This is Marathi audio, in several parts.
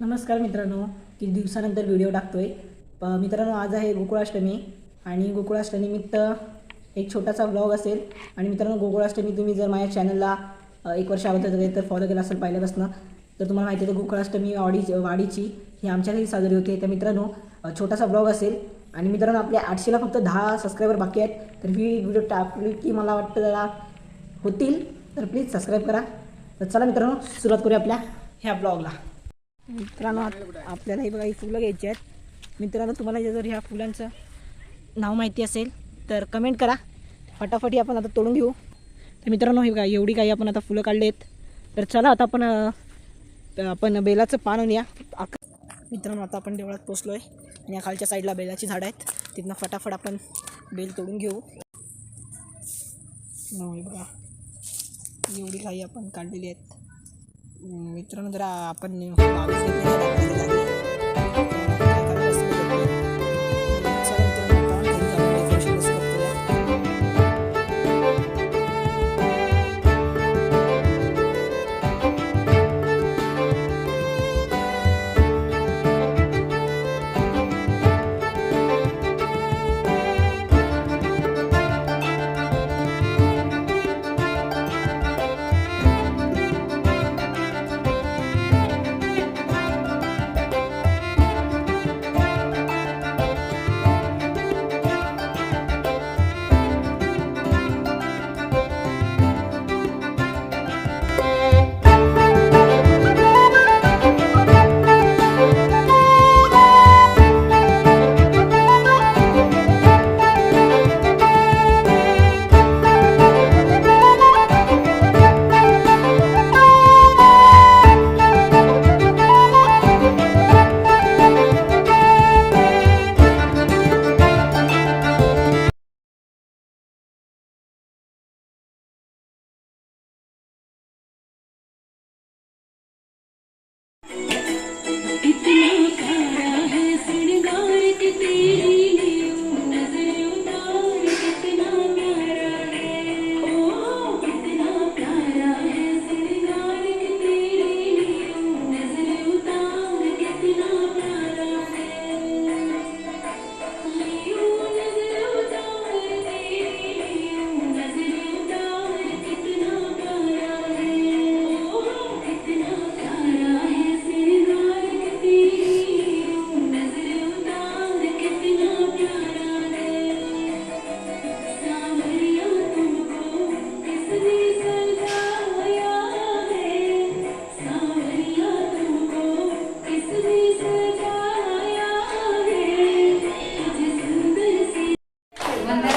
नमस्कार मित्रांनो किती दिवसानंतर व्हिडिओ टाकतो प मित्रांनो आज आहे गोकुळाष्टमी आणि गोकुळाष्टमीनिमित्त एक छोटासा व्लॉग असेल. आणि मित्रांनो गोकुळाष्टमी तुम्ही जर माझ्या चॅनलला एक वर्ष अगोदर तर फॉलो केलं असेल पहिल्यापासून तर तुम्हाला माहिती आहे तर गोकुळाष्टमी वाडी वाडीची ही आमच्याकडे साजरी होते. तर मित्रांनो छोटासा व्लॉग असेल. आणि मित्रांनो आपल्या आठशेला फक्त दहा सबस्क्रायबर बाकी आहेत. तर ही व्हिडिओ टाकली की मला वाटतं जरा होतील. तर प्लीज सबस्क्राईब करा. तर चला मित्रांनो सुरुवात करूया आपल्या ह्या ब्लॉगला मित्रांनो आपल्यालाही आपल्याला हे बघा ही फुलं घ्यायची आहेत. मित्रांनो तुम्हाला जर ह्या फुलांचं नाव माहिती असेल तर कमेंट करा. फटाफटी आपण आता तोडून घेऊ. तर मित्रांनो हे बघा एवढी काही आपण आता फुलं काढली आहेत. तर चला आता आपण आपण बेलाचं पान आणूया. मित्रांनो आता आपण देवळात पोचलो आहे आणि या खालच्या साईडला बेलाची झाडं आहेत. तिथनं फटाफट आपण बेल तोडून घेऊ. हे बघा. एवढी काही आपण काढलेली आहेत. अं, मित्रांनो जरा आपण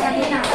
哎呀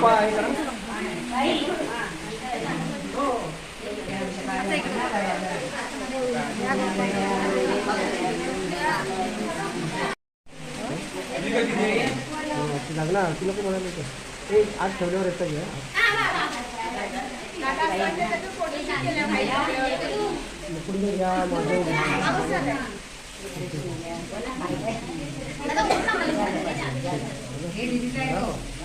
दादा सांग ना तुला काय म्हणाले तर ए आज ठेवल्यावर येतं घ्या पुढे घ्या माझं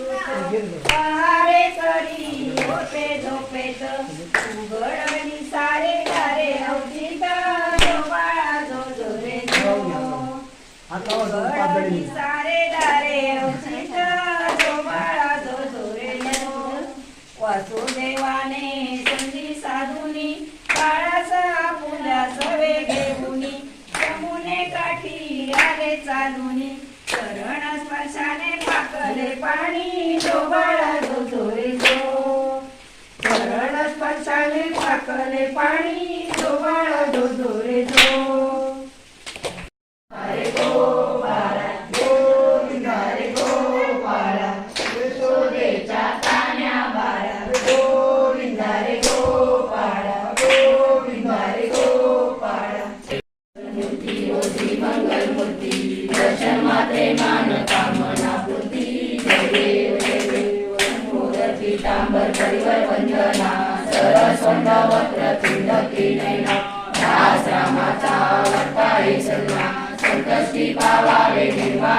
पहारे करी होते झोपेत उघडणी सारे दारे अवचित बाळा जो जोरे जो. आता आवाज पाच उघडणी जणी सारे दारे अवचित जो बाळा जो जोरे जो. वासुदेवाने संधी साधुनी काळाचा फुला सवे घेऊनी. यमुने काठी आले चालुनी. पाणी तो बाळा जो रे तो चरण पाणी पीतांबर परिवर वंदना सरस्वंद वक्र पिंड नैना दास रामाचा वर्ताळे सल्ला संकष्टी पावावे निर्वाणी